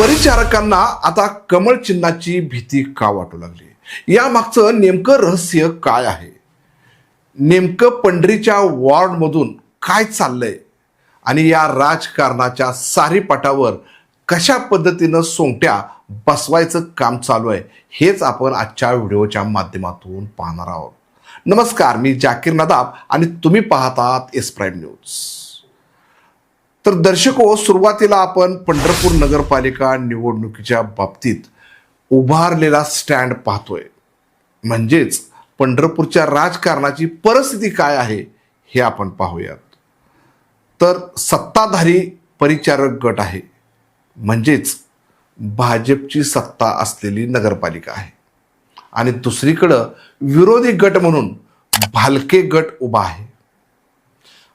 परिचारकांना आता कमळ चिन्हाची भीती का वाटू लागली? या मागचं नेमकं रहस्य काय आहे? नेमकं पंढरीच्या वॉर्डमधून काय चाललंय? आणि या राजकारणाच्या सारीपाटावर कशा पद्धतीनं सोंगट्या बसवायचं काम चालू आहे हेच आपण आजच्या व्हिडिओच्या माध्यमातून पाहणार आहोत. नमस्कार मी जाकीर नदाब आणि तुम्ही पाहतात एस प्राईम न्यूज तर दर्शको हो, सुरुवातीला आपण पंढरपूर नगरपालिका निवडणुकीच्या बाबतीत उभारलेला स्टँड पाहतोय. म्हणजेच पंढरपूरच्या राजकारणाची परिस्थिती काय आहे हे आपण पाहूयात. तर सत्ताधारी परिचारक गट आहे. म्हणजेच भाजपची सत्ता असलेली नगरपालिका आहे. आणि दुसरीकडं विरोधी गट म्हणून भालके गट उभा आहे.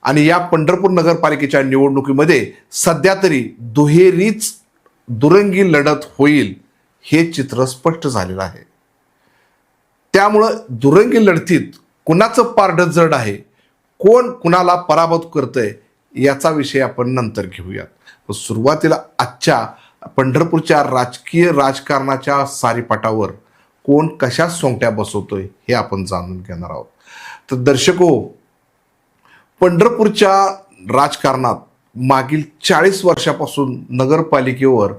आणि या पंढरपूर नगरपालिकेच्या निवडणुकीमध्ये सध्या तरी दुहेरीच दुरंगी लढत होईल हे चित्र स्पष्ट झालेलं आहे. त्यामुळं दुरंगी लढतीत कुणाचं पारड जड आहे कोण कुणाला पराभूत करतंय याचा विषय आपण नंतर घेऊयात. सुरुवातीला आजच्या पंढरपूरच्या राजकीय राजकारणाच्या सारीपाटावर कोण कशा सोंगट्या बसवतोय हे आपण जाणून घेणार आहोत. तर दर्शको पंढरपूरच्या राजकारणात मागील चाळीस वर्षापासून नगरपालिकेवर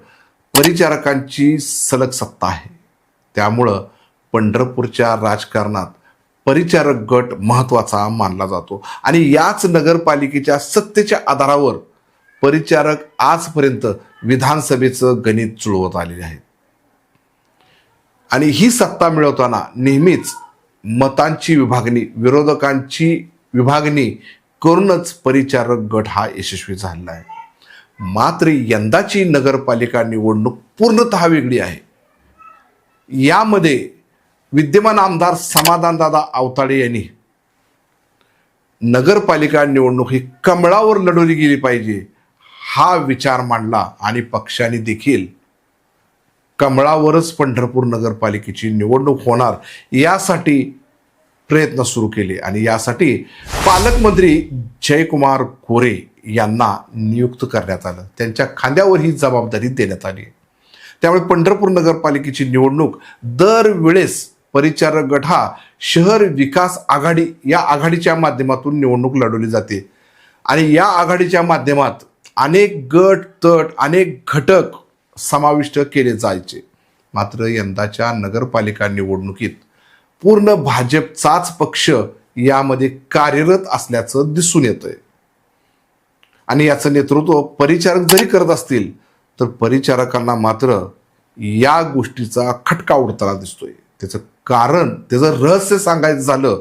परिचारकांची सलग सत्ता आहे. त्यामुळं पंढरपूरच्या राजकारणात परिचारक गट महत्त्वाचा मानला जातो. आणि याच नगरपालिकेच्या सत्तेच्या आधारावर परिचारक आजपर्यंत विधानसभेचं गणित जुळवत आलेले आहेत. आणि ही सत्ता मिळवताना नेहमीच मतांची विभागणी विरोधकांची विभागणी करूनच परिचारक गट हा यशस्वी झालेला आहे. मात्र यंदाची नगरपालिका निवडणूक पूर्णतः वेगळी आहे. यामध्ये विद्यमान आमदार समाधानदादा अवताडे यांनी नगरपालिका निवडणूक ही कमळावर लढवली गेली पाहिजे हा विचार मांडला आणि पक्षाने देखील कमळावरच पंढरपूर नगरपालिकेची निवडणूक होणार यासाठी प्रयत्न सुरू केले आणि यासाठी पालकमंत्री जयकुमार गोरे यांना नियुक्त करण्यात आलं. त्यांच्या खांद्यावर ही जबाबदारी देण्यात आली. त्यामुळे पंढरपूर नगरपालिकेची निवडणूक दरवेळेस परिचारक गट हा शहर विकास आघाडी या आघाडीच्या माध्यमातून निवडणूक लढवली जाते. आणि या आघाडीच्या माध्यमात अनेक गट तट अनेक घटक समाविष्ट केले जायचे. मात्र यंदाच्या नगरपालिका निवडणुकीत पूर्ण भाजपचाच पक्ष यामध्ये कार्यरत असल्याचं दिसून येतंय. आणि याचं नेतृत्व परिचारक जरी करत असतील तर परिचारकांना मात्र या गोष्टीचा खटका उडताना दिसतोय. त्याचं कारण त्याचं रहस्य सांगायचं झालं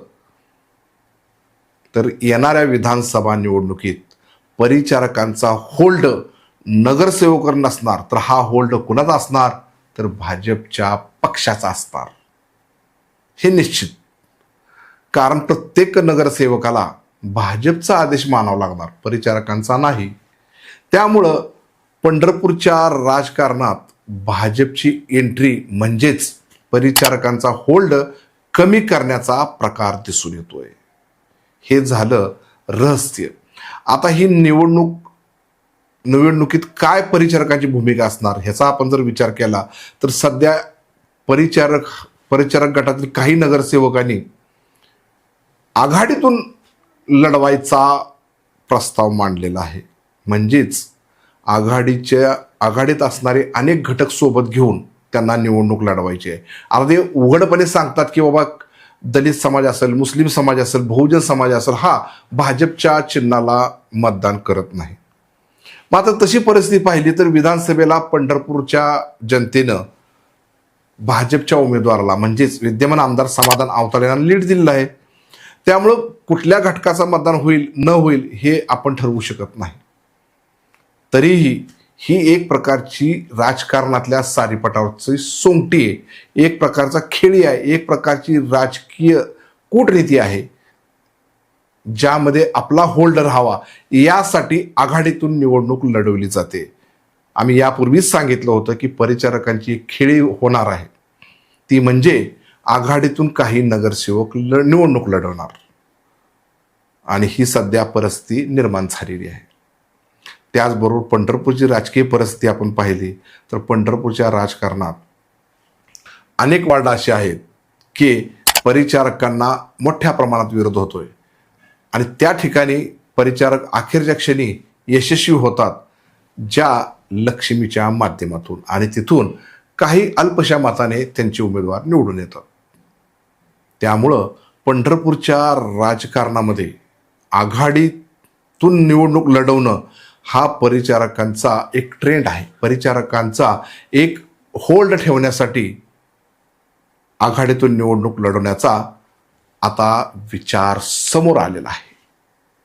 तर येणाऱ्या विधानसभा निवडणुकीत परिचारकांचा होल्ड नगरसेवकर नसणार तर हा होल्ड कुणाचा असणार? तर भाजपच्या पक्षाचा असणार. हे निश्चित. कारण प्रत्येक नगरसेवकाला भाजपचा आदेश मानावा लागणार परिचारकांचा नाही. त्यामुळं पंढरपूरच्या राजकारणात भाजपची एंट्री म्हणजेच परिचारकांचा होल्ड कमी करण्याचा प्रकार दिसून येतोय. हे झालं रहस्य. आता ही निवडणूक निवडणुकीत काय परिचारकांची भूमिका असणार ह्याचा आपण जर विचार केला तर सध्या परिचारक परिचारक गटातील काही नगरसेवकांनी आघाडीतून लढवायचा प्रस्ताव मांडलेला आहे. म्हणजेच आघाडीच्या आघाडीत असणारे अनेक घटक सोबत घेऊन त्यांना निवडणूक लढवायची आहे. आता ते उघडपणे सांगतात की बाबा दलित समाज असेल मुस्लिम समाज असेल बहुजन समाज असेल हा भाजपच्या चिन्हाला मतदान करत नाही. मात्र तशी परिस्थिती पाहिली तर विधानसभेला पंढरपूरच्या जनतेनं भाजपच्या उमेदवाराला म्हणजेच विद्यमान आमदार समाधान आवताडे यांना लीड दिलेलं आहे. त्यामुळं कुठल्या घटकाचं मतदान होईल न होईल हे आपण ठरवू शकत नाही. तरीही ही एक प्रकारची राजकारणातल्या सारीपटावरची सोंगटी आहे. एक प्रकारचा खेळी आहे एक प्रकारची राजकीय कूटनीती आहे. ज्यामध्ये आपला होल्डर हवा यासाठी आघाडीतून निवडणूक लढवली जाते. आम्ही यापूर्वीच सांगितलं होतं की परिचारकांची एक खेळी होणार आहे. ती म्हणजे आघाडीतून काही नगरसेवक ल निवडणूक लढवणार. आणि ही सध्या परिस्थिती निर्माण झालेली आहे. त्याचबरोबर पंढरपूरची राजकीय परिस्थिती आपण पाहिली तर पंढरपूरच्या राजकारणात अनेक वार्ड असे आहेत की परिचारकांना मोठ्या प्रमाणात विरोध होतोय. आणि त्या ठिकाणी परिचारक अखेरच्या क्षणी यशस्वी होतात ज्या लक्ष्मीच्या माध्यमातून. आणि तिथून काही अल्पशा मताने त्यांचे उमेदवार निवडून येतात. त्यामुळं पंढरपूरच्या राजकारणामध्ये आघाडीतून निवडणूक लढवणं हा परिचारकांचा एक ट्रेंड आहे. परिचारकांचा एक होल्ड ठेवण्यासाठी आघाडीतून निवडणूक लढवण्याचा आता विचार समोर आलेला आहे.